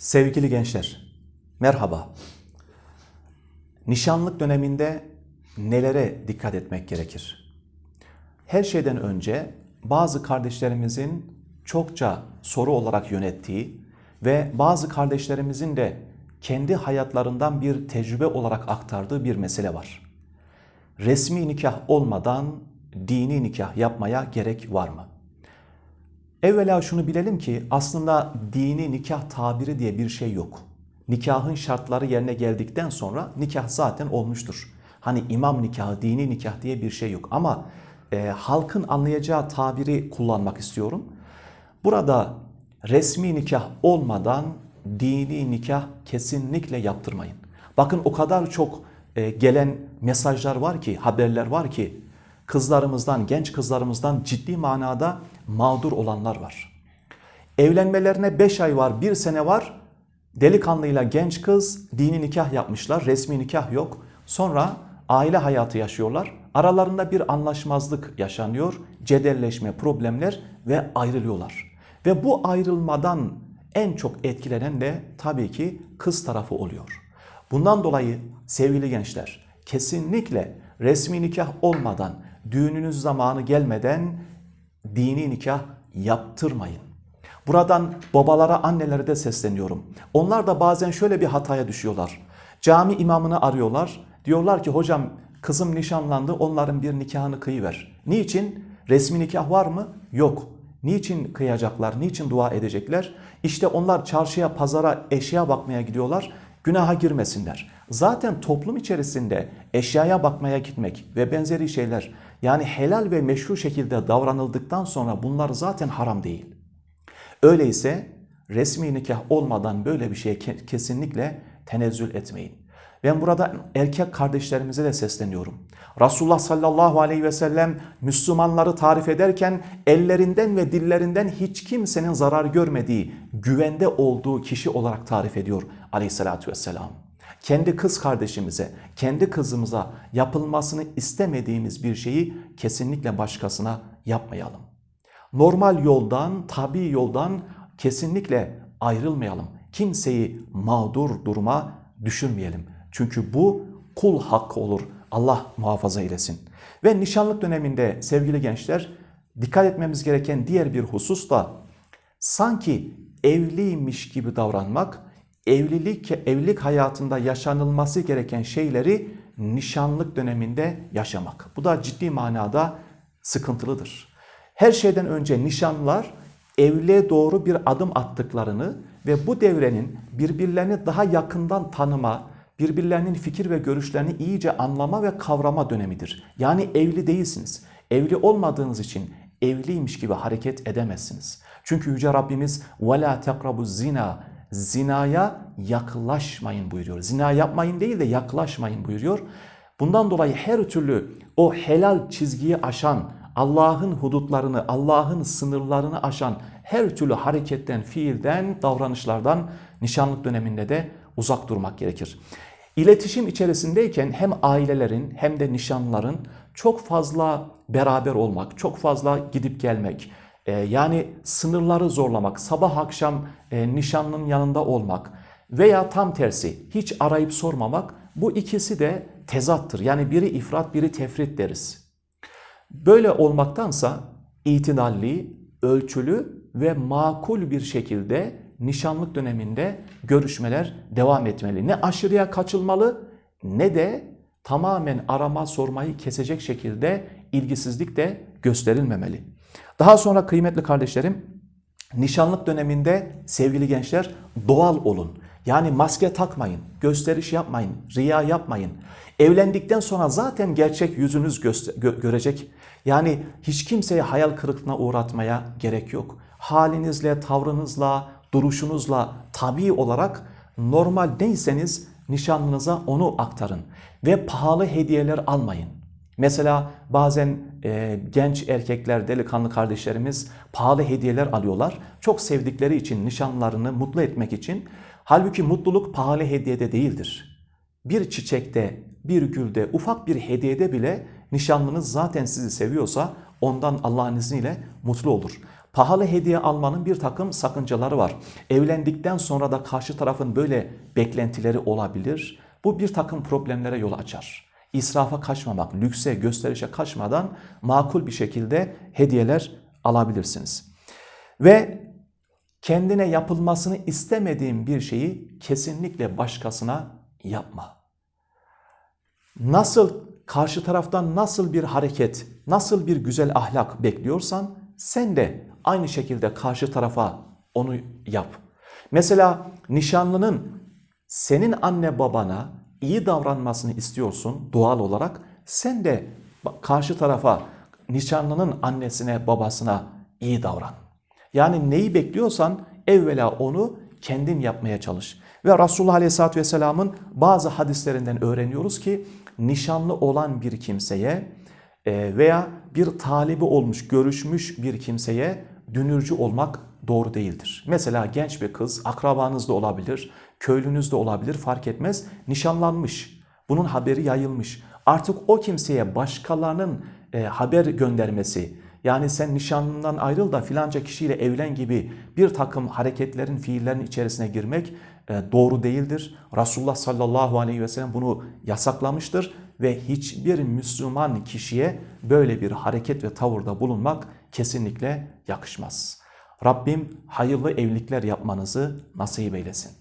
Sevgili gençler, merhaba. Nişanlık döneminde nelere dikkat etmek gerekir? Her şeyden önce bazı kardeşlerimizin çokça soru olarak yönettiği ve bazı kardeşlerimizin de kendi hayatlarından bir tecrübe olarak aktardığı bir mesele var. Resmi nikah olmadan dini nikah yapmaya gerek var mı? Evvela şunu bilelim ki aslında dini nikah tabiri diye bir şey yok. Nikahın şartları yerine geldikten sonra nikah zaten olmuştur. Hani imam nikahı, dini nikah diye bir şey yok. Ama e, halkın anlayacağı tabiri kullanmak istiyorum. Burada resmi nikah olmadan dini nikah kesinlikle yaptırmayın. Bakın o kadar çok e, gelen mesajlar var ki, haberler var ki kızlarımızdan, genç kızlarımızdan ciddi manada mağdur olanlar var. Evlenmelerine 5 ay var, 1 sene var. Delikanlıyla genç kız dini nikah yapmışlar, resmi nikah yok. Sonra aile hayatı yaşıyorlar. Aralarında bir anlaşmazlık yaşanıyor, cedelleşme, problemler ve ayrılıyorlar. Ve bu ayrılmadan en çok etkilenen de tabii ki kız tarafı oluyor. Bundan dolayı sevgili gençler kesinlikle resmi nikah olmadan, düğününüz zamanı gelmeden dini nikah yaptırmayın. Buradan babalara, annelere de sesleniyorum. Onlar da bazen şöyle bir hataya düşüyorlar. Cami imamını arıyorlar. Diyorlar ki hocam kızım nişanlandı onların bir nikahını kıyıver. Niçin? Resmi nikah var mı? Yok. Niçin kıyacaklar? Niçin dua edecekler? İşte onlar çarşıya, pazara eşya bakmaya gidiyorlar. Günaha girmesinler. Zaten toplum içerisinde eşyaya bakmaya gitmek ve benzeri şeyler yani helal ve meşru şekilde davranıldıktan sonra bunlar zaten haram değil. Öyleyse resmi nikah olmadan böyle bir şeye kesinlikle tenezzül etmeyin. Ben burada erkek kardeşlerimize de sesleniyorum. Resulullah sallallahu aleyhi ve sellem Müslümanları tarif ederken ellerinden ve dillerinden hiç kimsenin zarar görmediği, güvende olduğu kişi olarak tarif ediyor aleyhissalatü vesselam. Kendi kız kardeşimize, kendi kızımıza yapılmasını istemediğimiz bir şeyi kesinlikle başkasına yapmayalım. Normal yoldan, tabi yoldan kesinlikle ayrılmayalım. Kimseyi mağdur duruma düşürmeyelim. Çünkü bu kul hakkı olur. Allah muhafaza eylesin. Ve nişanlık döneminde sevgili gençler dikkat etmemiz gereken diğer bir husus da sanki evliymiş gibi davranmak, evlilik evlilik hayatında yaşanılması gereken şeyleri nişanlık döneminde yaşamak. Bu da ciddi manada sıkıntılıdır. Her şeyden önce nişanlar evliliğe doğru bir adım attıklarını ve bu devrenin birbirlerini daha yakından tanıma, birbirlerinin fikir ve görüşlerini iyice anlama ve kavrama dönemidir. Yani evli değilsiniz. Evli olmadığınız için evliymiş gibi hareket edemezsiniz. Çünkü Yüce Rabbimiz وَلَا تَقْرَبُ zina Zinaya yaklaşmayın buyuruyor. Zina yapmayın değil de yaklaşmayın buyuruyor. Bundan dolayı her türlü o helal çizgiyi aşan, Allah'ın hudutlarını, Allah'ın sınırlarını aşan her türlü hareketten, fiilden, davranışlardan nişanlık döneminde de uzak durmak gerekir. İletişim içerisindeyken hem ailelerin hem de nişanlıların çok fazla beraber olmak, çok fazla gidip gelmek, e, yani sınırları zorlamak, sabah akşam e, nişanlının yanında olmak veya tam tersi hiç arayıp sormamak bu ikisi de tezattır. Yani biri ifrat, biri tefrit deriz. Böyle olmaktansa itidalli, ölçülü ve makul bir şekilde nişanlık döneminde görüşmeler devam etmeli. Ne aşırıya kaçılmalı ne de tamamen arama sormayı kesecek şekilde ilgisizlik de gösterilmemeli. Daha sonra kıymetli kardeşlerim nişanlık döneminde sevgili gençler doğal olun. Yani maske takmayın, gösteriş yapmayın, riya yapmayın. Evlendikten sonra zaten gerçek yüzünüz gö görecek. Yani hiç kimseye hayal kırıklığına uğratmaya gerek yok. Halinizle, tavrınızla, duruşunuzla tabi olarak normal neyseniz nişanlınıza onu aktarın. Ve pahalı hediyeler almayın. Mesela bazen e, genç erkekler, delikanlı kardeşlerimiz pahalı hediyeler alıyorlar. Çok sevdikleri için, nişanlarını mutlu etmek için. Halbuki mutluluk pahalı hediyede değildir. Bir çiçekte, bir gülde, ufak bir hediyede bile nişanlınız zaten sizi seviyorsa ondan Allah'ın izniyle mutlu olur. Pahalı hediye almanın bir takım sakıncaları var. Evlendikten sonra da karşı tarafın böyle beklentileri olabilir. Bu bir takım problemlere yol açar. İsrafa kaçmamak, lükse, gösterişe kaçmadan makul bir şekilde hediyeler alabilirsiniz. Ve kendine yapılmasını istemediğin bir şeyi kesinlikle başkasına yapma. Nasıl karşı taraftan nasıl bir hareket, nasıl bir güzel ahlak bekliyorsan sen de aynı şekilde karşı tarafa onu yap. Mesela nişanlının senin anne babana iyi davranmasını istiyorsun doğal olarak. Sen de karşı tarafa nişanlının annesine babasına iyi davran. Yani neyi bekliyorsan evvela onu kendin yapmaya çalış. Ve Resulullah Aleyhisselatü Vesselam'ın bazı hadislerinden öğreniyoruz ki nişanlı olan bir kimseye veya bir talibi olmuş, görüşmüş bir kimseye dünürcü olmak doğru değildir. Mesela genç bir kız, akrabanız da olabilir, köylünüz de olabilir fark etmez, nişanlanmış. Bunun haberi yayılmış. Artık o kimseye başkalarının e, haber göndermesi, yani sen nişanlından ayrıl da filanca kişiyle evlen gibi bir takım hareketlerin, fiillerin içerisine girmek e, doğru değildir. Resulullah sallallahu aleyhi ve sellem bunu yasaklamıştır ve hiçbir Müslüman kişiye böyle bir hareket ve tavırda bulunmak kesinlikle yakışmaz. Rabbim hayırlı evlilikler yapmanızı nasip eylesin.